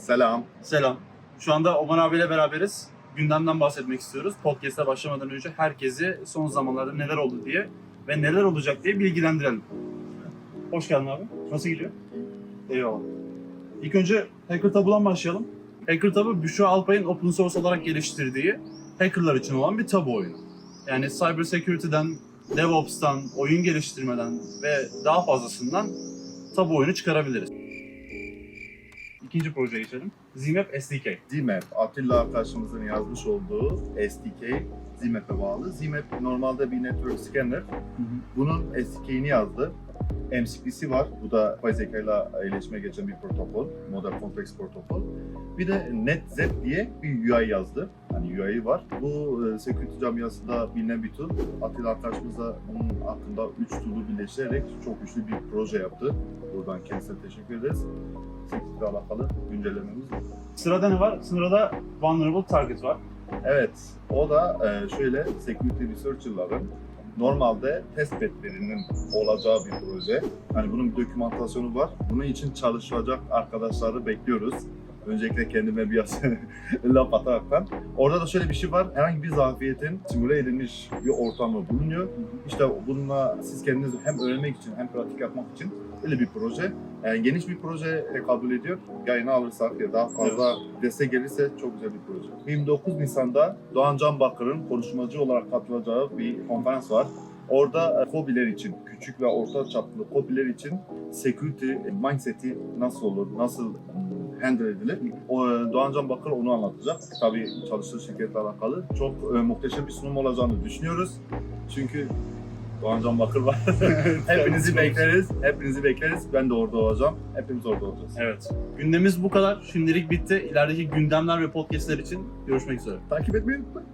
Selam. Selam. Şu anda Oman abiyle beraberiz. Gündemden bahsetmek istiyoruz. Podcast'a başlamadan önce herkesi son zamanlarda neler oldu diye ve neler olacak diye bilgilendirelim. Hoş geldin abi. Nasıl gidiyor? Eyvallah. İlk önce Hacker Tab'dan başlayalım. Hacker Tab'ı Büşra Alpay'ın open source olarak geliştirdiği hackerlar için olan bir tabu oyunu. Yani cyber security'den, DevOps'tan, oyun geliştirmeden ve daha fazlasından tabu oyunu çıkarabiliriz. İkinci projeye geçelim. ZMap SDK. ZMap, Atilla arkadaşımızın yazmış olduğu SDK ZMap'e bağlı. ZMap normalde bir network scanner. Bunun SDK'ini yazdı. MCP'si var. Bu da yapay zeka ile iletişime geçen bir protokol. Model Complex Protokol. Bir de NetZ diye bir UI yazdı. Hani UI var. Bu e, security camiasında bilinen bir tool. Atilla arkadaşımız da bunun hakkında 3 tool'u birleştirerek çok güçlü bir proje yaptı. Buradan kendisine teşekkür ederiz. Security alakalı güncellememiz bu. Sırada ne var? Sırada Vulnerable Target var. Evet, o da e, şöyle security researcher'ların normalde test bedlerinin olacağı bir proje. Hani bunun bir dokümantasyonu var. Bunun için çalışacak arkadaşları bekliyoruz. Öncelikle kendime biraz laf ataraktan. Orada da şöyle bir şey var. Herhangi bir zafiyetin simüle edilmiş bir ortamı bulunuyor. İşte bununla siz kendiniz hem öğrenmek için hem pratik yapmak için öyle bir proje. Yani geniş bir proje kabul ediyor. Yayına alırsak ya daha fazla destek gelirse çok güzel bir proje. 29 Nisan'da Doğan Can Bakır'ın konuşmacı olarak katılacağı bir konferans var. Orada e, COBİ'ler için, küçük ve orta çaplı COBİ'ler için security mindset'i nasıl olur, nasıl handle edilir? O, e, Doğan Can Bakır onu anlatacak. Tabii çalıştığı şirketle alakalı. Çok e, muhteşem bir sunum olacağını düşünüyoruz. Çünkü Doğan Can Bakır var. Hepinizi bekleriz. Hepinizi bekleriz. Ben de orada olacağım. Hepimiz orada olacağız. Evet. Gündemimiz bu kadar. Şimdilik bitti. İlerideki gündemler ve podcastler için görüşmek üzere. Takip etmeyi unutmayın.